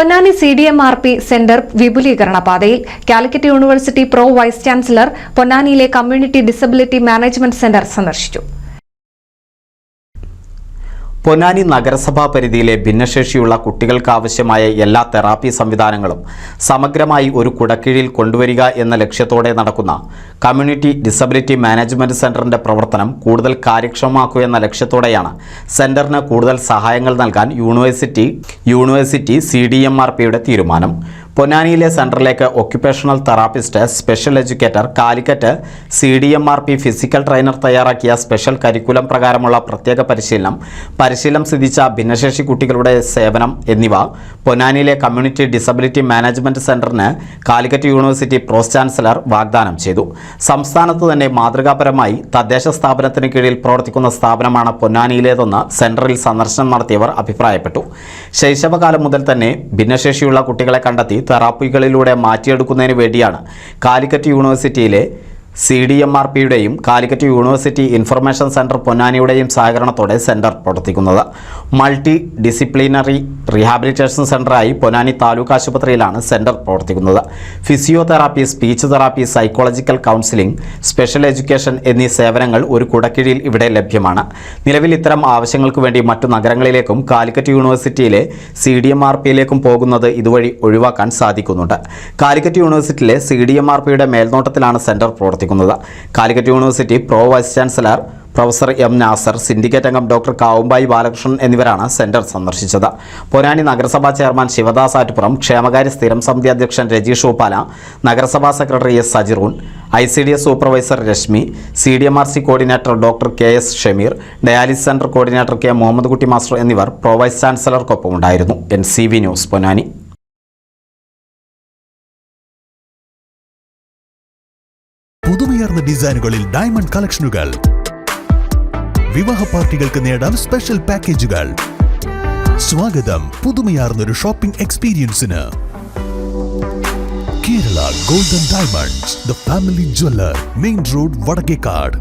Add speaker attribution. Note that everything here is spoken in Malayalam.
Speaker 1: Ponnani C D M R P centre വിപുലീകരണ പാതയിൽ Calicut university pro vice chancellor പൊന്നാനിയിലെ community disability management centre സന്ദർശിച്ചു.
Speaker 2: പൊന്നാനി നഗരസഭാ പരിധിയിലെ ഭിന്നശേഷിയുള്ള കുട്ടികൾക്കാവശ്യമായ എല്ലാ തെറാപ്പി സംവിധാനങ്ങളും സമഗ്രമായി ഒരു കുടക്കീഴിൽ കൊണ്ടുവരിക എന്ന ലക്ഷ്യത്തോടെ നടക്കുന്ന കമ്മ്യൂണിറ്റി ഡിസബിലിറ്റി മാനേജ്മെന്റ് സെന്ററിന്റെ പ്രവർത്തനം കൂടുതൽ കാര്യക്ഷമമാക്കുക എന്ന ലക്ഷ്യത്തോടെയാണ് സെന്ററിന് കൂടുതൽ സഹായങ്ങൾ നൽകാൻ യൂണിവേഴ്സിറ്റി യൂണിവേഴ്സിറ്റി സി തീരുമാനം പൊന്നാനിയിലെ സെന്ററിലേക്ക് occupational therapist special educator Calicut C D M R P physical trainer തയ്യാറാക്കിയ സ്പെഷ്യൽ കരിക്കുലം പ്രകാരമുള്ള പ്രത്യേക പരിശീലനം പരിശീലനം സിദ്ധിച്ച ഭിന്നശേഷി കുട്ടികളുടെ സേവനം എന്നിവ പൊന്നാനിയിലെ കമ്മ്യൂണിറ്റി ഡിസബിലിറ്റി മാനേജ്മെന്റ് സെന്ററിന് കാലിക്കറ്റ് യൂണിവേഴ്സിറ്റി പ്രോസ് ചാൻസലർ വാഗ്ദാനം ചെയ്തു. സംസ്ഥാനത്ത് തന്നെ മാതൃകാപരമായി തദ്ദേശ സ്ഥാപനത്തിന് കീഴിൽ പ്രവർത്തിക്കുന്ന സ്ഥാപനമാണ് പൊന്നാനിയിലേതെന്ന് സെന്ററിൽ സന്ദർശനം നടത്തിയവർ അഭിപ്രായപ്പെട്ടു. ശൈശവകാലം മുതൽ തന്നെ ഭിന്നശേഷിയുള്ള കുട്ടികളെ കണ്ടെത്തി തെറാപ്പികളിലൂടെ മാറ്റിയെടുക്കുന്നതിന് വേണ്ടിയാണ് കാലിക്കറ്റ് യൂണിവേഴ്സിറ്റിയിലെ സി ഡി എം ആർ പിയുടെയും കാലിക്കറ്റ് യൂണിവേഴ്സിറ്റി ഇൻഫർമേഷൻ സെന്റർ പൊന്നാനിയുടെയും സഹകരണത്തോടെ സെന്റർ പ്രവർത്തിക്കുന്നത്. മൾട്ടി ഡിസിപ്ലിനറി റീഹാബിലിറ്റേഷൻ സെന്ററായി പൊന്നാനി താലൂക്ക് ആശുപത്രിയിലാണ് സെന്റർ പ്രവർത്തിക്കുന്നത്. Physiotherapy speech therapy psychological counselling special education എന്നീ സേവനങ്ങൾ ഒരു കുടക്കീഴിൽ ഇവിടെ ലഭ്യമാണ്. നിലവിൽ ഇത്തരം ആവശ്യങ്ങൾക്ക് വേണ്ടി മറ്റു നഗരങ്ങളിലേക്കും കാലിക്കറ്റ് യൂണിവേഴ്സിറ്റിയിലെ സി ഡി എം ആർ പിയിലേക്കും പോകുന്നത് ഇതുവഴി ഒഴിവാക്കാൻ സാധിക്കുന്നുണ്ട്. കാലിക്കറ്റ് യൂണിവേഴ്സിറ്റിയിലെ സി ഡി എം ആർ പിയുടെ മേൽനോട്ടത്തിലാണ് സെന്റർ പ്രവർത്തിക്കുന്നത്. Calicut university pro vice chancellor professor M Nasar syndicate അംഗം ഡോക്ടർ കാവുമ്പായി ബാലകൃഷ്ണൻ എന്നിവരാണ് സെന്റർ സന്ദർശിച്ചത്. പൊന്നാനി നഗരസഭാ ചെയർമാൻ ശിവദാസ് ആറ്റുപുറം ക്ഷേമകാര്യ സ്ഥിരം സമിതി അധ്യക്ഷൻ രജീഷ് ഉപ്പാല നഗരസഭാ secretary S Sajiroon I C D S supervisor Rashmi C D M R C coordinator doctor K S Shameer dialysis centre coordinator K Muhammad Kutty master എന്നിവർ പ്രോ വൈസ് ചാൻസലർക്കൊപ്പം ഉണ്ടായിരുന്നു N C V news Ponnani.
Speaker 3: പുതുമയാർന്ന ഡിസൈനുകളിൽ ഡയമണ്ട് കളക്ഷനുകൾ വിവാഹ പാർട്ടികൾക്ക് നേടാൻ സ്പെഷ്യൽ പാക്കേജുകൾ സ്വാഗതം പുതുമയാർന്നൊരു shopping എക്സ്പീരിയൻസിന് Kerala golden diamonds the family jeweller main road Vadakkekad.